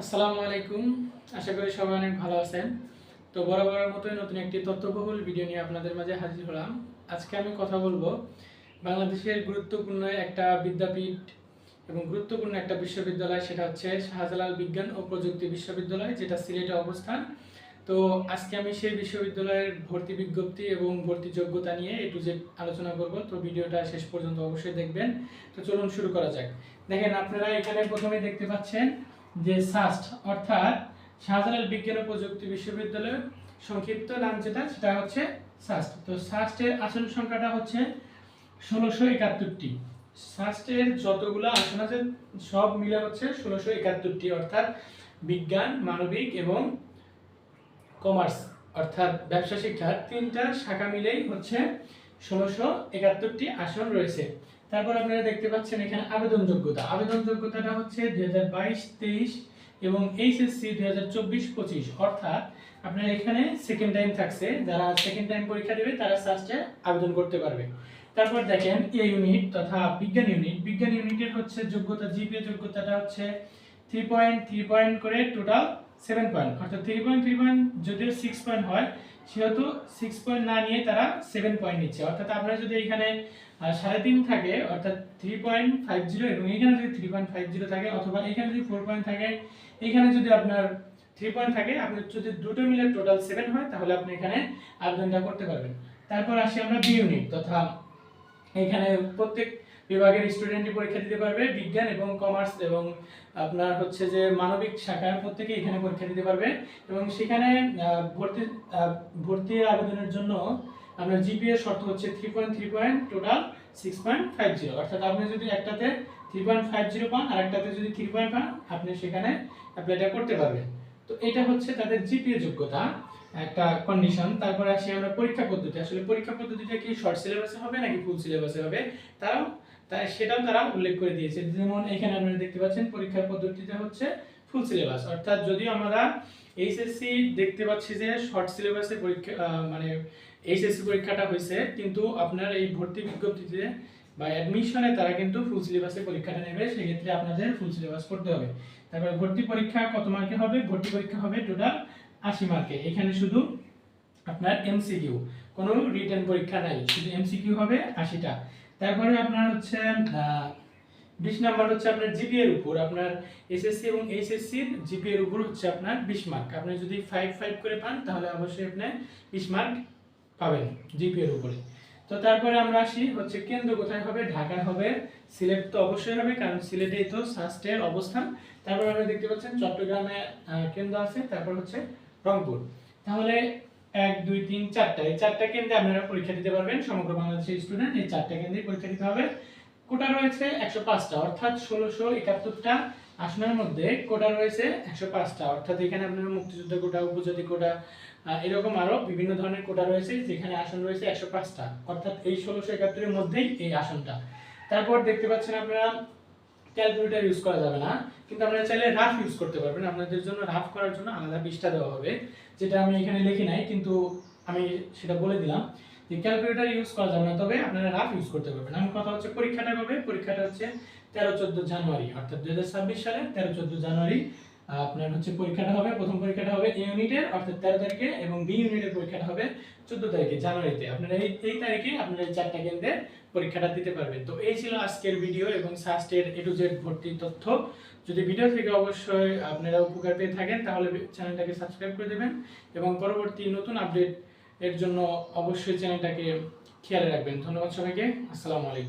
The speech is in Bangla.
আসসালামু আলাইকুম। আশা করি সবাই অনেক ভালো আছেন। তো বরাবরের মতোই নতুন একটি তথ্যবহুল ভিডিও নিয়ে আপনাদের মাঝে হাজির হলাম। আজকে আমি কথা বলব বাংলাদেশের গুরুত্বপূর্ণ একটা বিদ্যাপীঠ এবং গুরুত্বপূর্ণ একটা বিশ্ববিদ্যালয়, সেটা হচ্ছে শাহজালাল বিজ্ঞান ও প্রযুক্তি বিশ্ববিদ্যালয়, যেটা সিলেটে অবস্থান। তো আজকে আমি সেই বিশ্ববিদ্যালয়ের ভর্তি বিজ্ঞপ্তি এবং ভর্তি যোগ্যতা নিয়ে একটু যে আলোচনা করব। তো ভিডিওটা শেষ পর্যন্ত অবশ্যই দেখবেন। তো চলুন শুরু করা যাক। দেখেন, আপনারা এখানে প্রথমে দেখতে পাচ্ছেন যে সাস্ট, অর্থাৎ শাহজালাল বিজ্ঞান ও প্রযুক্তি বিশ্ববিদ্যালয়ের সংক্ষিপ্ত নাম যেটা, সেটা হচ্ছে সাস্ট। তো সাস্টের আসন সংখ্যাটা হচ্ছে ষোলোশো একাত্তরটি। সাস্টের যতগুলো আসন আছে, সব মিলে হচ্ছে ষোলোশো একাত্তরটি, অর্থাৎ বিজ্ঞান, মানবিক এবং কমার্স, অর্থাৎ ব্যবসা শিক্ষার তিনটা শাখা মিলেই হচ্ছে ষোলোশো একাত্তরটি আসন রয়েছে। তারপর আপনারা দেখতে পাচ্ছেন এখানে আবেদন যোগ্যতা আবেদন যোগ্যতাটা হচ্ছে দুই হাজার বাইশ, তেইশ এবং এইচএসসি দুই হাজার চব্বিশ, পঁচিশ। অর্থাৎ আপনার এখানে সেকেন্ড টাইম থাকছে। যারা সেকেন্ড টাইম পরীক্ষা দেবে, তারা সার্চে আবেদন করতে পারবে। তারপর দেখেন এ ইউনিট তথা বিজ্ঞান ইউনিট বিজ্ঞান ইউনিটের হচ্ছে যোগ্যতা জিপিএ যোগ্যতাটা হচ্ছে থ্রি পয়েন্ট থ্রি পয়েন্ট করে টোটাল সেভেন পয়েন্ট অর্থাৎ থ্রি পয়েন্ট থ্রি পয়েন্ট যদিও সিক্স পয়েন্ট হয়, সেহেতু সিক্স পয়েন্ট না নিয়ে তারা সেভেন পয়েন্ট নিচ্ছে। অর্থাৎ আপনারা যদি এখানে সাড়ে তিন থাকে, অর্থাৎ থ্রি পয়েন্ট ফাইভ জিরো এবং এখানে যদি থ্রি পয়েন্ট ফাইভ জিরো থাকে, অথবা এখানে যদি ফোর পয়েন্ট থাকে, এখানে যদি আপনার থ্রি পয়েন্ট থাকে আপনার যদি দুটো মিলে টোটাল সেভেন হয়, তাহলে আপনি এখানে আবেদনটা করতে পারবেন। তারপর আসি আমরা বি ইউনিট তথা এখানে প্রত্যেক বিভাগের স্টুডেন্টই পরীক্ষা দিতে পারবে, বিজ্ঞান এবং কমার্স এবং আপনার হচ্ছে যে মানবিক শাখার প্রত্যেকে এখানে পরীক্ষা দিতে পারবে। এবং সেখানে ভর্তি ভর্তি আবেদনের জন্য আপনার জিপিএ শর্ত হচ্ছে three point three point total six point five zero অর্থাৎ আপনি যদি একটাতে থ্রি পয়েন্ট ফাইভ জিরো পান, আর একটাতে যদি থ্রি পয়েন্ট পান, আপনি সেখানে অ্যাপ্লাইটা করতে পারবেন। তো এটা হচ্ছে তাদের জিপিএ যোগ্যতা, একটা কন্ডিশন তারপরে আসি আমরা পরীক্ষা পদ্ধতি। আসলে পরীক্ষা পদ্ধতিটা কি? শর্ট সিলেবাসে হবে নাকি ফুল সিলেবাসে হবে? তারাও তাই সেটাও তারা উল্লেখ করে দিয়েছে। যেমন এখানে আপনারা দেখতে পাচ্ছেন, পরীক্ষার পদ্ধতিটা হচ্ছে ফুল সিলেবাস অর্থাৎ যদিও আমরা এইচএসসি দেখতে পাচ্ছি যে শর্ট সিলেবাসে পরীক্ষা মানে এইচএসসি পরীক্ষাটা হয়েছে, কিন্তু আপনার এই ভর্তি বিজ্ঞপ্তিতে বা অ্যাডমিশনে তারা কিন্তু ফুল সিলেবাসে পরীক্ষাটা নেবে, সেক্ষেত্রে আপনাদের ফুল সিলেবাস করতে হবে। তারপরে ভর্তি পরীক্ষা কত মার্কে হবে? ভর্তি পরীক্ষা হবে টোটাল আশি মার্কে। এখানে শুধু আপনার এমসিকিউ কোনো রিটেন পরীক্ষা নাই, শুধু এমসিকিউ হবে আশিটা তারপরে আপনার হচ্ছে বিশ নাম্বার হচ্ছে আপনার জিপি এর উপর। আপনার এসএসসি এবং এইচএসসির জিপি এর উপর হচ্ছে আপনার বিশ মার্ক আপনি যদি ফাইভ ফাইভ করে পান, তাহলে অবশ্যই আপনি বিশ মার্ক পাবেন জিপি এর উপরে। তো তারপরে আমরা আসি, হচ্ছে কেন্দ্র কোথায় হবে? ঢাকায় হবে। সিলেট তো অবশ্যই হবে, কারণ সিলেটেই তো সাস্টের অবস্থান। তারপর আমরা দেখতে পাচ্ছেন, চট্টগ্রামে কেন্দ্র আছে, তারপর হচ্ছে রংপুর। তাহলে এক, দুই, তিন, চারটা। এই চারটা কেন্দ্রে আপনারা পরীক্ষা দিতে পারবেন। সমগ্র বাংলাদেশের স্টুডেন্ট এই চারটা কেন্দ্রে পরীক্ষা দিতে হবে। কোটা রয়েছে একশো পাঁচটা, অর্থাৎ ষোলোশো একাত্তরটা আসনের মধ্যে কোটা রয়েছে একশো পাঁচটা। অর্থাৎ এখানে আপনার মুক্তিযুদ্ধ কোটা, উপজাতি কোটা এরকম আরও বিভিন্ন ধরনের কোটা রয়েছে, যেখানে আসন রয়েছে একশো পাঁচটা। অর্থাৎ এই ষোলোশো একাত্তরের মধ্যেই এই আসনটা। তারপর দেখতে পাচ্ছেন আপনারা ক্যালকুলেটর ইউজ করা যাবে না। কিন্তু আপনারা চাইলে রাফ ইউজ করতে পারবেন। আপনাদের জন্য রাফ করার জন্য আলাদা পৃষ্ঠা দেওয়া হবে, যেটা আমি এখানে লিখি নাই, কিন্তু আমি সেটা বলে দিলাম যে ক্যালকুলেটর ইউজ করা যাবে না, তবে আপনারা রাফ ইউজ করতে পারবেন। আমি কথা হচ্ছে পরীক্ষাটা হবে পরীক্ষাটা হচ্ছে তেরো চোদ্দ জানুয়ারি, অর্থাৎ দু হাজার ছাব্বিশ সালে তেরো চোদ্দ জানুয়ারি আপনার হচ্ছে পরীক্ষাটা হবে, প্রথম পরীক্ষাটা হবে এ ইউনিটের, অর্থাৎ তেরো তারিখে, এবং বি ইউনিটের পরীক্ষাটা হবে চোদ্দ তারিখে, জানুয়ারিতে। আপনারা এই এই তারিখে আপনারা এই চারটা কেন্দ্রে পরীক্ষাটা দিতে পারবেন। তো এই ছিল আজকের ভিডিও এবং সাস্টের এ টু জেড ভর্তির তথ্য। যদি ভিডিও থেকে অবশ্যই আপনারা উপকার পেয়ে থাকেন, তাহলে চ্যানেলটাকে সাবস্ক্রাইব করে দেবেন এবং পরবর্তী নতুন আপডেট এর জন্য অবশ্যই চ্যানেলটাকে খেয়াল রাখবেন। ধন্যবাদ সবাইকে। আসসালামু আলাইকুম।